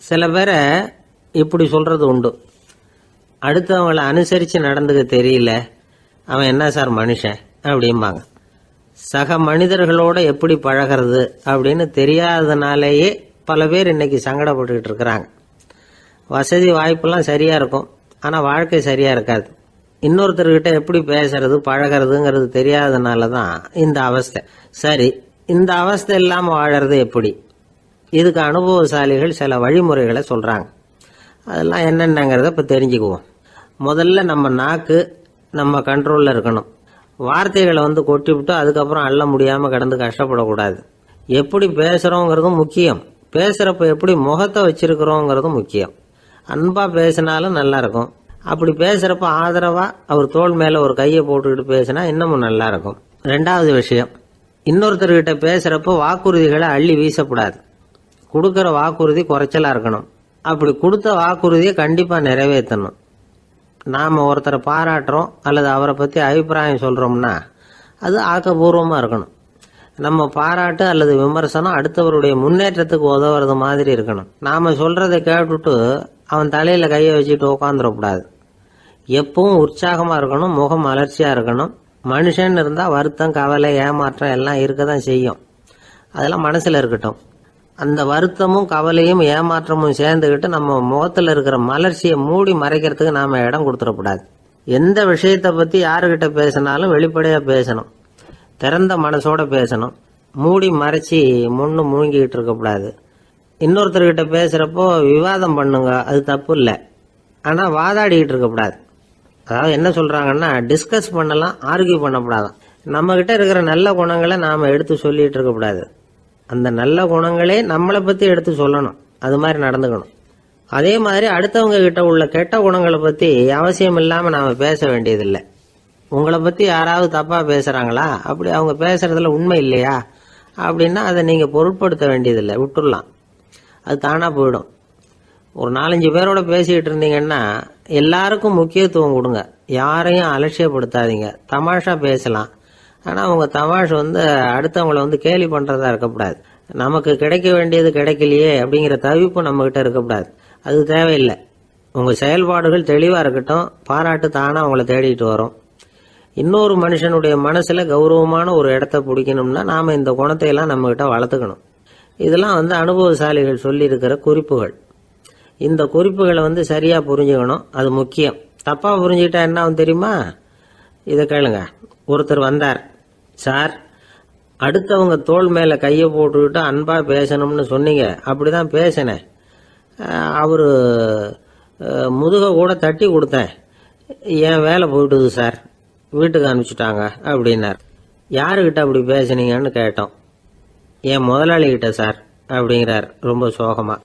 சில பேரை இப்படி சொல்கிறது உண்டு. அடுத்தவங்களை அனுசரித்து நடந்துக்க தெரியல. அவன் என்ன சார் மனுஷன்? அப்படிம்பாங்க. சக மனிதர்களோட எப்படி பழகிறது அப்படின்னு தெரியாதனாலேயே பல பேர் இன்னைக்கு சங்கடப்பட்டுக்கிட்டு இருக்கிறாங்க. வசதி வாய்ப்பெல்லாம் சரியாக இருக்கும். ஆனால் வாழ்க்கை சரியாக இருக்காது. இன்னொருத்தர்கிட்ட எப்படி பேசுறது பழகிறதுங்கிறது தெரியாததுனால தான் இந்த அவஸ்தை. சரி இந்த அவஸ்தை இல்லாமல் வாழறது எப்படி? இதுக்கு அனுபவசாலிகள் சில வழிமுறைகளை சொல்கிறாங்க அதெல்லாம் என்னென்னங்கிறத இப்போ தெரிஞ்சுக்குவோம். முதல்ல நம்ம நாக்கு நம்ம கண்ட்ரோலில் இருக்கணும். வார்த்தைகளை வந்து கொட்டிவிட்டு அதுக்கப்புறம் அள்ள முடியாமல் கிடந்து கஷ்டப்படக்கூடாது. எப்படி பேசுகிறோங்கிறதும் முக்கியம். பேசுகிறப்ப எப்படி முகத்தை வச்சுருக்கிறோங்கிறதும் முக்கியம். அன்பாக பேசினாலும் நல்லா இருக்கும் அப்படி பேசுகிறப்ப ஆதரவாக அவர் தோல் மேலே ஒரு கையை போட்டுக்கிட்டு பேசினா இன்னமும் நல்லாயிருக்கும். ரெண்டாவது விஷயம் இன்னொருத்தர்கிட்ட பேசுகிறப்ப வாக்குறுதிகளை அள்ளி வீசக்கூடாது. கொடுக்குற வாக்குறுதி குறைச்சலாக இருக்கணும். அப்படி கொடுத்த வாக்குறுதியை கண்டிப்பாக நிறைவேற்றணும். நாம் ஒருத்தரை பாராட்டுறோம் அல்லது அவரை பற்றி அபிப்பிராயம் சொல்கிறோம்னா அது ஆக்கப்பூர்வமாக இருக்கணும். நம்ம பாராட்டு அல்லது விமர்சனம் அடுத்தவருடைய முன்னேற்றத்துக்கு உதவுறது மாதிரி இருக்கணும். நாம் சொல்கிறத கேட்டுட்டு அவன் தலையில் கையை வச்சுட்டு உட்காந்துடக்கூடாது எப்பவும் உற்சாகமாக இருக்கணும் முகம் அலர்ச்சியாக இருக்கணும். மனுஷன் இருந்தால் வருத்தம் கவலை ஏமாற்றம் எல்லாம் இருக்க தான் செய்யும். அதெல்லாம் மனசில் இருக்கட்டும். அந்த வருத்தமும் கவலையும் ஏமாற்றமும் சேர்ந்துக்கிட்டு நம்ம முகத்தில் இருக்கிற மலர்ச்சியை மூடி மறைக்கிறதுக்கு நாம் இடம் கொடுத்துடக்கூடாது. எந்த விஷயத்தை பற்றி யாருக்கிட்ட பேசினாலும் வெளிப்படையாக பேசணும். திறந்த மனசோட பேசணும். மூடி மறைச்சி முன்னு முழுங்கிக்கிட்டு இருக்கக்கூடாது. இன்னொருத்தர்கிட்ட பேசுகிறப்போ விவாதம் பண்ணுங்க அது தப்பு இல்லை. ஆனால் வாதாடிக்கிட்டு இருக்கக்கூடாது. அதாவது என்ன சொல்கிறாங்கன்னா டிஸ்கஸ் பண்ணலாம் ஆர்கியூ பண்ணக்கூடாதான். நம்மக்கிட்ட இருக்கிற நல்ல குணங்களை நாம் எடுத்து சொல்லிகிட்டு இருக்கக்கூடாது. அந்த நல்ல குணங்களே நம்மளை பற்றி எடுத்து சொல்லணும். அது மாதிரி நடந்துக்கணும். அதே மாதிரி அடுத்தவங்க கிட்ட உள்ள கெட்ட குணங்களை பற்றி அவசியம் இல்லாமல் நாம் பேச வேண்டியதில்லை. உங்களை பற்றி யாராவது தப்பாக பேசுகிறாங்களா அப்படி அவங்க பேசுகிறதுல உண்மை இல்லையா? அப்படின்னா அதை நீங்கள் பொருட்படுத்த வேண்டியதில்லை. விட்டுடலாம் அது தானாக போயிடும். ஒரு நாலஞ்சு பேரோட பேசிக்கிட்டு இருந்தீங்கன்னா எல்லாருக்கும் முக்கியத்துவம் கொடுங்க. யாரையும் அலட்சியப்படுத்தாதீங்க. தமாஷா பேசலாம். ஆனால் அவங்க தமாஷ் வந்து அடுத்தவங்கள வந்து கேலி பண்ணுறதா இருக்கக்கூடாது. நமக்கு கிடைக்க வேண்டியது கிடைக்கலையே அப்படிங்கிற தவிப்பு நம்மக்கிட்ட இருக்கக்கூடாது. அது தேவையில்லை. உங்கள் செயல்பாடுகள் தெளிவாக இருக்கட்டும். பாராட்டு தானாக அவங்கள தேடிட்டு வரும். இன்னொரு மனுஷனுடைய மனசில் கௌரவமான ஒரு இடத்த பிடிக்கணும்னா நாம் இந்த குணத்தையெல்லாம் நம்மக்கிட்ட வளர்த்துக்கணும். இதெல்லாம் வந்து அனுபவசாலிகள் சொல்லியிருக்கிற குறிப்புகள். இந்த குறிப்புகளை வந்து சரியாக புரிஞ்சுக்கணும். அது முக்கியம். தப்பாக புரிஞ்சுக்கிட்டா என்ன ஆகும் தெரியுமா? இதை கேளுங்க. ஒருத்தர் வந்தார். சார் அடுத்தவங்க தோள் மேலே கையை போட்டுக்கிட்டு அன்பாக பேசணும்னு சொன்னீங்க. அப்படி தான் பேசினேன் அவர் முதுகை கூட தட்டி கொடுத்தேன். என் வேலை போயிட்டுது சார். வீட்டுக்கு அனுப்பிச்சிட்டாங்க அப்படின்னார். யாருக்கிட்ட அப்படி பேசுனீங்கன்னு கேட்டோம். என் முதலாளிகிட்ட சார் அப்படிங்கிறார் ரொம்ப சோகமாக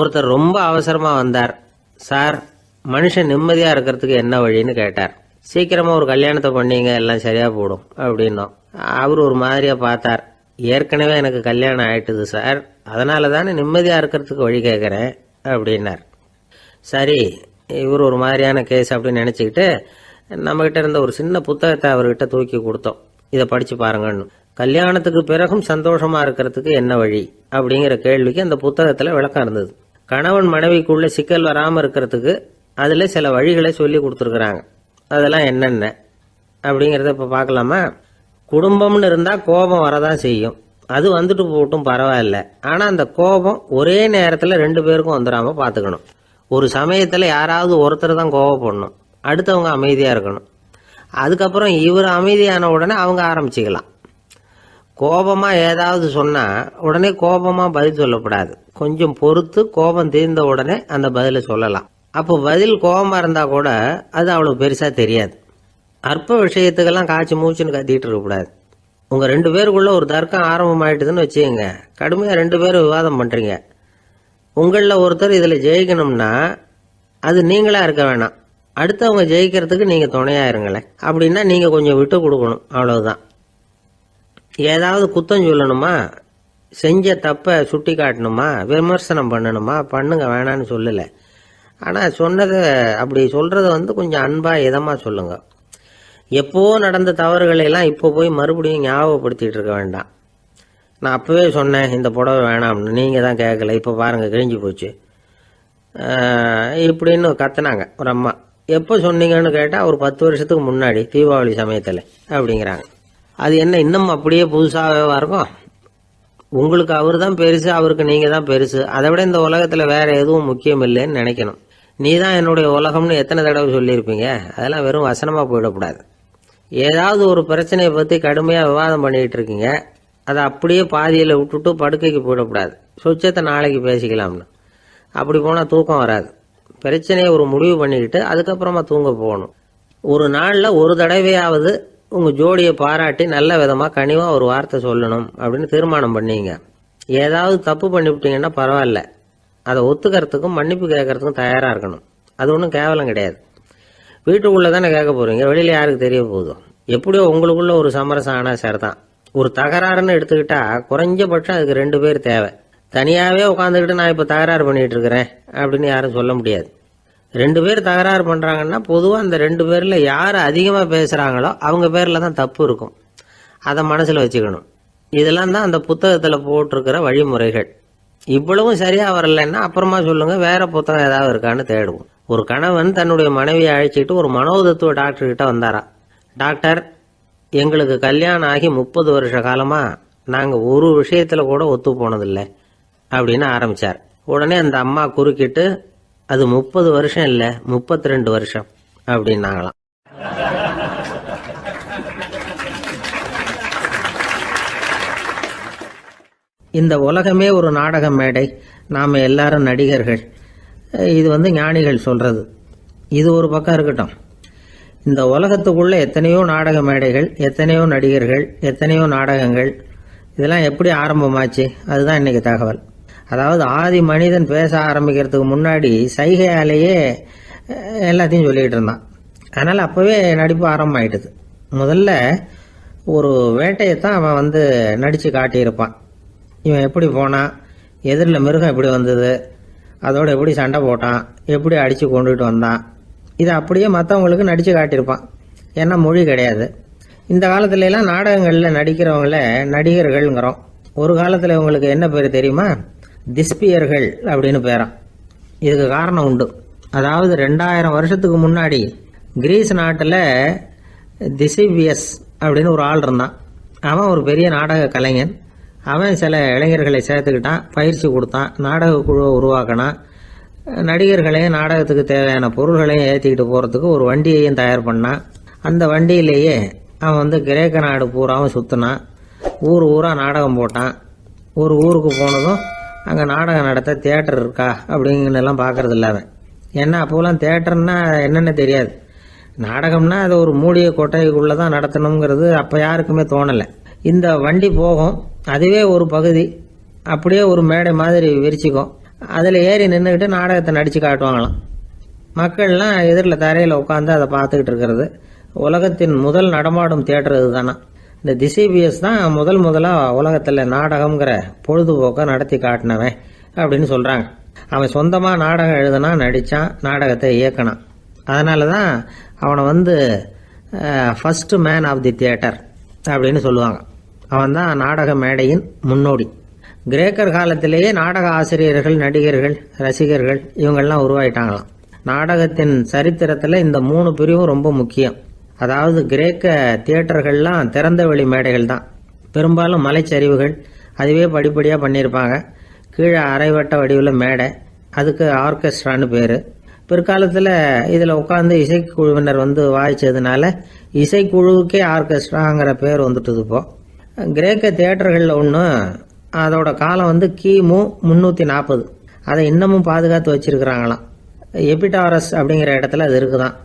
ஒருத்தர் ரொம்ப அவசரமாக வந்தார். சார் மனுஷன் நிம்மதியாக இருக்கிறதுக்கு என்ன வழின்னு கேட்டார். சீக்கிரமாக ஒரு கல்யாணத்தை பண்ணீங்க எல்லாம் சரியாக போடும் அப்படின்னோம். அவர் ஒரு மாதிரியா பார்த்தார். ஏற்கனவே எனக்கு கல்யாணம் ஆயிட்டுது சார். அதனால தானே நிம்மதியாக இருக்கிறதுக்கு வழி கேட்குறேன் அப்படின்னார். சரி இவர் ஒரு மாதிரியான கேஸ் அப்படின்னு நினச்சிக்கிட்டு நம்மக்கிட்ட இருந்த ஒரு சின்ன புத்தகத்தை அவர்கிட்ட தூக்கி கொடுத்தோம். இதை படித்து பாருங்கன்னு. கல்யாணத்துக்கு பிறகும் சந்தோஷமாக இருக்கிறதுக்கு என்ன வழி? அப்படிங்கிற கேள்விக்கு அந்த புத்தகத்தில் விளக்கம் இருந்தது. கணவன் மனைவிக்குள்ளே சிக்கல் வராமல் இருக்கிறதுக்கு அதில் சில வழிகளை சொல்லி கொடுத்துருக்குறாங்க. அதெல்லாம் என்னென்ன அப்படிங்கிறத இப்போ பார்க்கலாமா? குடும்பம்னு இருந்தால் கோபம் வரதான் செய்யும். அது வந்துட்டு போட்டும் பரவாயில்ல. ஆனால் அந்த கோபம் ஒரே நேரத்தில் ரெண்டு பேருக்கும் வந்துடாமல் பார்த்துக்கணும் ஒரு சமயத்தில் யாராவது ஒருத்தர் தான் கோவப்படணும். அடுத்தவங்க அமைதியாக இருக்கணும். அதுக்கப்புறம் இவர் அமைதியான உடனே அவங்க ஆரம்பிச்சிக்கலாம். கோபமாக ஏதாவது சொன்னால் உடனே கோபமாக பதில் சொல்லக்கூடாது கொஞ்சம் பொறுத்து கோபம் தீர்ந்த உடனே அந்த பதிலை சொல்லலாம். அப்போ பதில் கோபமாக இருந்தால் கூட அது அவ்வளோ பெருசாக தெரியாது. அற்ப விஷயத்துக்கெல்லாம் காய்ச்சி மூச்சுன்னு கத்திட்டு இருக்கக்கூடாது உங்கள் ரெண்டு பேருக்குள்ளே ஒரு தர்க்கம் ஆரம்பமாயிட்டுதுன்னு வச்சுக்கோங்க. கடுமையாக ரெண்டு பேரும் விவாதம் பண்ணுறீங்க உங்களில் ஒருத்தர் இதில் ஜெயிக்கணும்னா அது நீங்களாக இருக்க வேணாம். அடுத்தவங்க ஜெயிக்கிறதுக்கு நீங்கள் துணையாக இருங்களேன். அப்படின்னா நீங்கள் கொஞ்சம் விட்டு கொடுக்கணும். அவ்வளோதான் ஏதாவது குத்தம் சொல்லணுமா? செஞ்ச தப்பை சுட்டி காட்டணுமா? விமர்சனம் பண்ணணுமா? பண்ணுங்க வேணான்னு சொல்லலை. ஆனால் சொன்னதை அப்படி சொல்கிறத வந்து கொஞ்சம் அன்பாக இதமாக சொல்லுங்கள் எப்போ நடந்த தவறுகளை எல்லாம் இப்போ போய் மறுபடியும் ஞாபகப்படுத்திகிட்டு இருக்க வேண்டாம். நான் அப்போவே சொன்னேன் இந்த புடவை வேணாம்னு. நீங்கள் தான் கேட்கல இப்போ பாருங்கள் கிழிஞ்சு போச்சு. இப்படின்னு கத்துனாங்க ஒரு அம்மா. எப்போ சொன்னீங்கன்னு கேட்டால் ஒரு பத்து வருஷத்துக்கு முன்னாடி தீபாவளி சமயத்தில் அப்படிங்கிறாங்க. அது என்ன இன்னும் அப்படியே புதுசாகவே இருக்கும்? உங்களுக்கு அவர் தான் பெருசு அவருக்கு நீங்கள் தான் பெருசு. அதை விட இந்த உலகத்தில் வேறு எதுவும் முக்கியம் இல்லைன்னு நினைக்கணும். நீ தான் என்னுடைய உலகம்னு எத்தனை தடவை சொல்லியிருப்பீங்க? அதெல்லாம் வெறும் வசனமாக போயிடக்கூடாது. ஏதாவது ஒரு பிரச்சனையை பற்றி கடுமையாக விவாதம் பண்ணிக்கிட்டு இருக்கீங்க. அதை அப்படியே பாதியில் விட்டுட்டு படுக்கைக்கு போயிடக்கூடாது. சொச்சத்தை நாளைக்கு பேசிக்கலாம்னு. அப்படி போனால் தூக்கம் வராது. பிரச்சனையை ஒரு முடிவு பண்ணிக்கிட்டு அதுக்கப்புறமா தூங்க போகணும். ஒரு நாளில் ஒரு தடவையாவது உங்கள் ஜோடியை பாராட்டி நல்ல விதமாக கனிவாக ஒரு வார்த்தை சொல்லணும் அப்படின்னு தீர்மானம் பண்ணிங்க. ஏதாவது தப்பு பண்ணிவிட்டீங்கன்னா பரவாயில்ல. அதை ஒத்துக்கிறதுக்கும் மன்னிப்பு கேட்கறதுக்கும் தயாராக இருக்கணும். அது ஒன்றும் கேவலம் கிடையாது. வீட்டுக்குள்ளே தானே கேட்க போகிறீங்க வெளியில் யாருக்கு தெரிய போகுதோ? எப்படியோ உங்களுக்குள்ள ஒரு சமரசம் ஆனால் சரிதான். ஒரு தகராறுன்னு எடுத்துக்கிட்டா குறைஞ்சபட்சம் அதுக்கு ரெண்டு பேர் தேவை. தனியாகவே உட்காந்துக்கிட்டு நான் இப்போ தகராறு பண்ணிகிட்டு இருக்கிறேன் அப்படின்னு யாரும் சொல்ல முடியாது. ரெண்டு பேர் தகராறு பண்ணுறாங்கன்னா பொதுவாக அந்த ரெண்டு பேரில் யார் அதிகமாக பேசுகிறாங்களோ அவங்க பேரில் தான் தப்பு இருக்கும். அதை மனசில் வச்சுக்கணும். இதெல்லாம் தான் அந்த புத்தகத்தில் போட்டிருக்கிற வழிமுறைகள். இவ்வளவும் சரியாக வரலைன்னா அப்புறமா சொல்லுங்கள் வேறு புத்தகம் ஏதாவது இருக்கான்னு தேடுவோம். ஒரு கணவன் தன்னுடைய மனைவியை அழைச்சிட்டு ஒரு மனோதத்துவ டாக்டர்கிட்ட வந்தாரா? வந்தாராம் டாக்டர் எங்களுக்கு கல்யாணம் ஆகி முப்பது வருஷ காலமாக நாங்கள் ஒரு விஷயத்தில் கூட ஒத்து போனதில்லை அப்படின்னு ஆரம்பிச்சார். உடனே அந்த அம்மா குறுக்கிட்டு அது முப்பது வருஷம் இல்ல முப்பத்தி ரெண்டு வருஷம் அப்படின்னாங்களாம். இந்த உலகமே ஒரு நாடக மேடை. நாம் எல்லாரும் நடிகர்கள். இது வந்து ஞானிகள் சொல்கிறது இது ஒரு பக்கம் இருக்கட்டும். இந்த உலகத்துக்குள்ளே எத்தனையோ நாடக மேடைகள் எத்தனையோ நடிகர்கள் எத்தனையோ நாடகங்கள். இதெல்லாம் எப்படி ஆரம்பமாச்சு? அதுதான் இன்றைக்கி தகவல். அதாவது ஆதி மனிதன் பேச ஆரம்பிக்கிறதுக்கு முன்னாடி சைகையாலேயே எல்லாத்தையும் சொல்லிக்கிட்டு இருந்தான். அதனால் அப்போவே நடிப்பு ஆரம்பமாயிட்டுது. முதல்ல ஒரு வேட்டையை தான் அவன் வந்து நடித்து காட்டியிருப்பான். இவன் எப்படி போனான்? எதிரில் மிருகம் எப்படி வந்தது? அதோடு எப்படி சண்டை போட்டான்? எப்படி அடித்து கொண்டுகிட்டு வந்தான்? இதை அப்படியே மற்றவங்களுக்கு நடித்து காட்டியிருப்பான். ஏன்னா மொழி கிடையாது. இந்த காலத்துலலாம் நாடகங்களில் நடிக்கிறவங்கள நடிகர்கள்ங்கிறோம். ஒரு காலத்தில் இவங்களுக்கு என்ன பேர் தெரியுமா? திஸ்பியர்கள் அப்படின்னு பேரான் இதுக்கு காரணம் உண்டு. அதாவது ரெண்டாயிரம் வருஷத்துக்கு முன்னாடி கிரீஸ் நாட்டில் திசிபியஸ் அப்படின்னு ஒரு ஆள் இருந்தான். அவன் ஒரு பெரிய நாடக கலைஞன். அவன் சில இளைஞர்களை சேர்த்துக்கிட்டான் பயிற்சி கொடுத்தான் நாடக குழுவை உருவாக்கினான். நடிகர்களையும் நாடகத்துக்கு தேவையான பொருள்களையும் ஏற்றிக்கிட்டு போகிறதுக்கு ஒரு வண்டியையும் தயார் பண்ணான். அந்த வண்டியிலேயே அவன் வந்து கிரேக்க நாடு பூராவும் சுற்றினான் ஊர் ஊராக நாடகம் போட்டான். ஒரு ஊருக்கு போனதும் அங்கே நாடகம் நடத்த தேட்டர் இருக்கா? அப்படிங்கிறதெல்லாம் பார்க்கறது இல்லை அவன். ஏன்னா அப்போலாம் தியேட்டர்னா என்னென்ன தெரியாது. நாடகம்னா அது ஒரு மூடிய கொட்டைக்குள்ளே தான் நடத்தணுங்கிறது அப்போ யாருக்குமே தோணலை. இந்த வண்டி போகும் அதுவே ஒரு பகுதி அப்படியே ஒரு மேடை மாதிரி விரிச்சிக்கும். அதில் ஏறி நின்றுக்கிட்டு நாடகத்தை நடித்து காட்டுவாங்களாம். மக்கள்லாம் எதிரில் தரையில் உட்காந்து அதை பார்த்துக்கிட்டு இருக்கிறது. உலகத்தின் முதல் நடமாடும் தியேட்டர் இதுதானா? இந்த திசிபிஎஸ் தான் முதல் முதலாக உலகத்தில் நாடகம்ங்கிற பொழுதுபோக்கை நடத்தி காட்டினவன் அப்படின்னு சொல்கிறாங்க அவன் சொந்தமாக நாடகம் எழுதுனா நடித்தான் நாடகத்தை இயக்கினான். அதனால தான் அவனை வந்து first man of the theatre அப்படின்னு சொல்லுவாங்க. அவன் தான் நாடக மேடையின் முன்னோடி. கிரேக்கர் காலத்திலேயே நாடக ஆசிரியர்கள் நடிகர்கள் ரசிகர்கள் இவங்கெல்லாம் உருவாயிட்டாங்களாம். நாடகத்தின் சரித்திரத்தில் இந்த மூணு பிரிவும் ரொம்ப முக்கியம். அதாவது கிரேக்க தியேட்டர்கள்லாம் திறந்த வெளி மேடைகள் தான். பெரும்பாலும் மலைச்சரிவுகள். அதுவே படிப்படியாக பண்ணியிருப்பாங்க கீழே அரைவட்ட வடிவில் மேடை. அதுக்கு ஆர்கெஸ்ட்ரான்னு பேர். பிற்காலத்தில் இதில் உட்காந்து இசைக்குழுவினர் வந்து வாய்ச்சதுனால இசைக்குழுவுக்கே ஆர்கெஸ்ட்ராங்கிற பேர் வந்துட்டுது இப்போ. கிரேக்க தியேட்டர்களில் ஒன்று அதோட காலம் வந்து கிமு முந்நூற்றி நாற்பது அதை இன்னமும் பாதுகாத்து வச்சிருக்கிறாங்களாம். எபிடாரஸ் அப்படிங்கிற இடத்துல அது இருக்குதான்.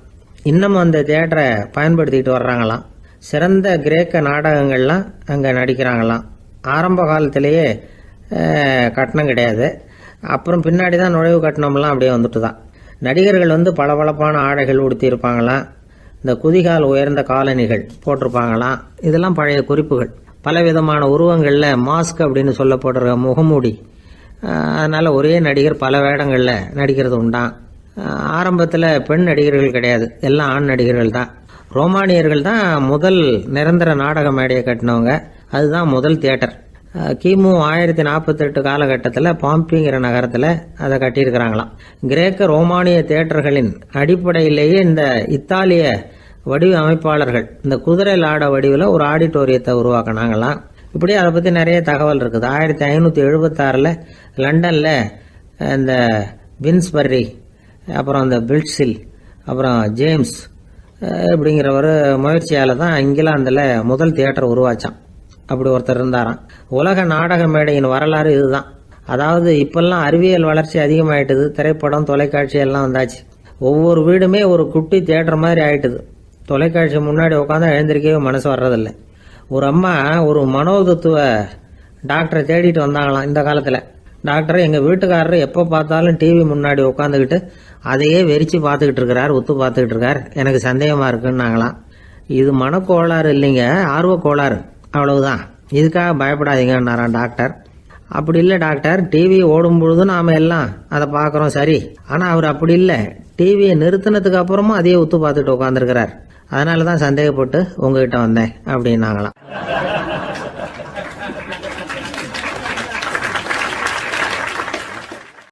இன்னமும் அந்த தேட்டரை பயன்படுத்திக்கிட்டு வர்றாங்களாம். சிறந்த கிரேக்க நாடகங்கள்லாம் அங்கே நடிக்கிறாங்களாம். ஆரம்ப காலத்திலேயே கட்டணம் கிடையாது. அப்புறம் பின்னாடி தான் நுழைவு கட்டணம்லாம் அப்படியே வந்துட்டு தான் நடிகர்கள் வந்து பளபளப்பான ஆடைகள் உடுத்தியிருப்பாங்களாம் இந்த குதிகால் உயர்ந்த காலணிகள் போட்டிருப்பாங்களாம். இதெல்லாம் பழைய குறிப்புகள். பலவிதமான உருவங்களில் மாஸ்க் அப்படின்னு சொல்லப்படுற முகமூடி. அதனால் ஒரே நடிகர் பல வேடங்களில் நடிக்கிறது உண்டாம். ஆரம்பத்தில் பெண் நடிகர்கள் கிடையாது. எல்லாம் ஆண் நடிகர்கள் தான். ரோமானியர்கள் தான் முதல் நிரந்தர நாடக மேடையை கட்டினவங்க. அதுதான் முதல் தியேட்டர். கிமு ஆயிரத்தி நாற்பத்தெட்டு காலகட்டத்தில் பாம்பிங்கிற நகரத்தில் அதை கட்டியிருக்கிறாங்களாம். கிரேக்க ரோமானிய தியேட்டர்களின் அடிப்படையிலேயே இந்த இத்தாலிய வடிவ அமைப்பாளர்கள் இந்த குதிரை லாட வடிவில் ஒரு ஆடிட்டோரியத்தை உருவாக்குனாங்களாம். இப்படி அதை பற்றி நிறைய தகவல் இருக்குது. ஆயிரத்தி ஐநூற்றி எழுபத்தாறில் லண்டனில் இந்த வின்ஸ்பர்ரி அப்புறம் அந்த பில்ட்ஸில் அப்புறம் ஜேம்ஸ் அஹ் ஒரு முயற்சியால் தான் இங்கிலாந்தில் முதல் தியேட்டர் உருவாச்சான். அப்படி ஒருத்தர் இருந்தாராம். உலக நாடக மேடையின் வரலாறு இதுதான். அதாவது இப்பெல்லாம் அறிவியல் வளர்ச்சி அதிகமாயிட்டது. திரைப்படம் தொலைக்காட்சி எல்லாம் வந்தாச்சு. ஒவ்வொரு வீடுமே ஒரு குட்டி தியேட்டர் மாதிரி ஆயிட்டுது. தொலைக்காட்சி முன்னாடி உட்காந்து எழுந்திருக்கவே மனசு வர்றதில்லை. ஒரு அம்மா ஒரு மனோதத்துவ டாக்டரை தேடிட்டு வந்தாங்களாம் இந்த காலத்தில். டாக்டர் எங்கள் வீட்டுக்காரர் எப்போ பார்த்தாலும் டிவி முன்னாடி உட்காந்துக்கிட்டு அதையே வெறிச்சு பார்த்துக்கிட்டு இருக்கிறார் உத்து பார்த்துக்கிட்டு இருக்கார். எனக்கு சந்தேகமாக இருக்குன்னாங்களாம் இது மனக்கோளாறு இல்லைங்க ஆர்வ கோளாறு. அவ்வளவுதான். இதுக்காக பயப்படாதீங்கன்னாராம் டாக்டர். அப்படி இல்லை டாக்டர் டிவி ஓடும் பொழுது நாம் எல்லாம் அதை பார்க்குறோம் சரி. ஆனால் அவர் அப்படி இல்லை. டிவியை நிறுத்தினதுக்கு அப்புறமும் அதையே ஒத்து பார்த்துட்டு உட்காந்துருக்கிறார் அதனால தான் சந்தேகப்பட்டு உங்ககிட்ட வந்தேன் அப்படின்னாங்களாம்